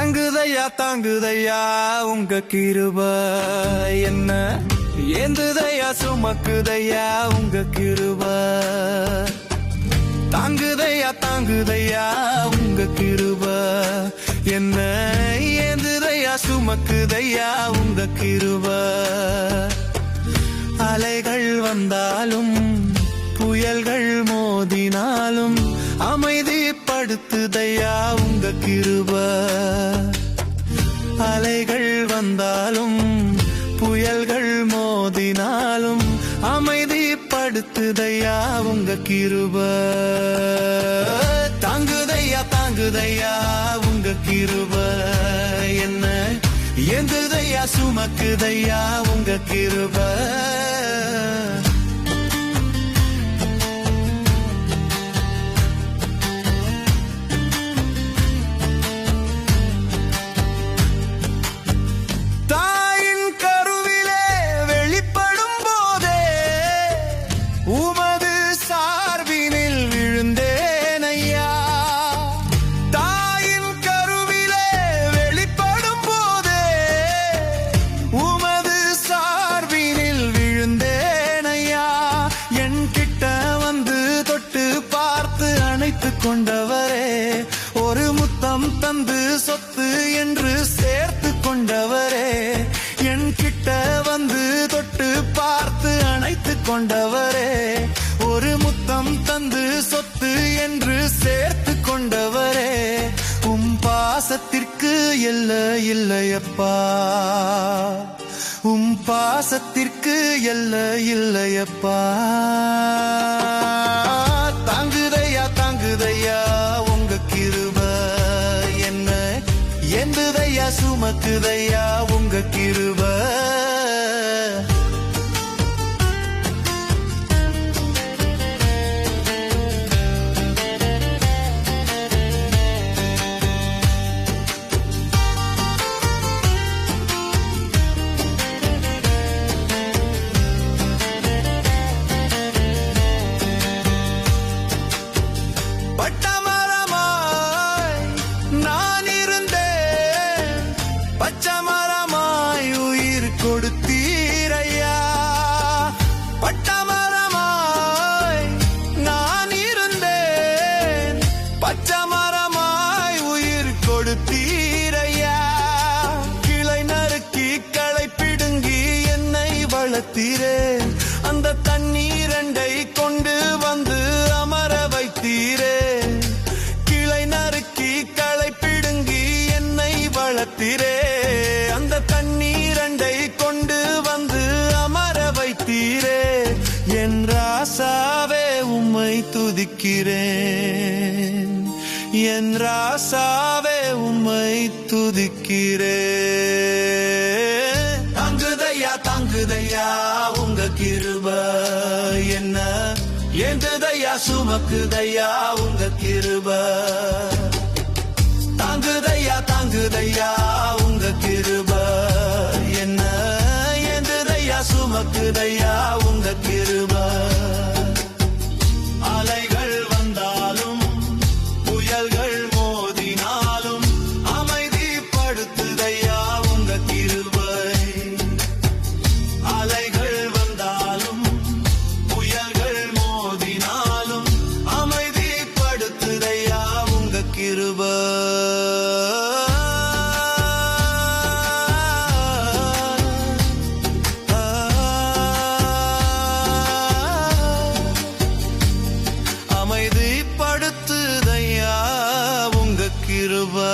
தாங்குதையா தாங்குதையா உங்க கிருப என்ன? ஏந்துதையா சுமக்குதையா உங்க கிருப? தாங்குதையா தாங்குதையா உங்க கிருப என்ன? ஏந்துதையா சுமக்குதையா உங்க கிருப? அலைகள் வந்தாலும் புயல்கள் மோதினாலும் அமைதிப்படுத்துதையா உங்க கிருப. அலைகள் வந்தாலும் புயல்கள் மோதினாலும் அமைதிப்படுத்துதையா உங்க கிருப. தாங்குதையா தாங்குதையா உங்க கிருப. என்ன எந்துதையா சுமக்குதையா உங்க கிருப. பார்த்து கொண்டவரே ஒரு முத்தம் தந்து சொத்து என்று சேர்த்து கொண்டவரே என் கிட்ட வந்து தொட்டு பார்த்து அணைத்து கொண்டவரே ஒரு முத்தம் தந்து சொத்து என்று சேர்த்து கொண்டவரே உம் பாசத்திற்கு எல்ல இல்லையப்பா. உம் பாசத்திற்கு எல்ல இல்லையப்பா. எந்துதையா சுமக்குதையா உங்க கிருப? பட்டமரமாய் பட்டமரமாய் நான் இருந்தேன். பச்சமரமாய் உயிர் கொடுத்தீரையா? கிளை நறுக்கி களை பிடுங்கி என்னை வளர்த்தீரேன். அந்த தண்ணீரண்டை கொண்டு வந்து அமர வைத்தீரேன். கிளை நறுக்கி களை பிடுங்கி என்னை வளர்த்தீரே உம்மை துதிக்கிறேன். என் ராசாவே உம்மை துதிக்கிறேன். தங்குதையா தங்குதையா உங்க கிருப என்ன? ஏந்துதையா சுமக்குதையா உங்க கிருப? தங்குதையா தாங்குதையா உங்க கிருப என்ன? ஏந்துதையா சுமக்குதையா உங்க கிருப? கிருபா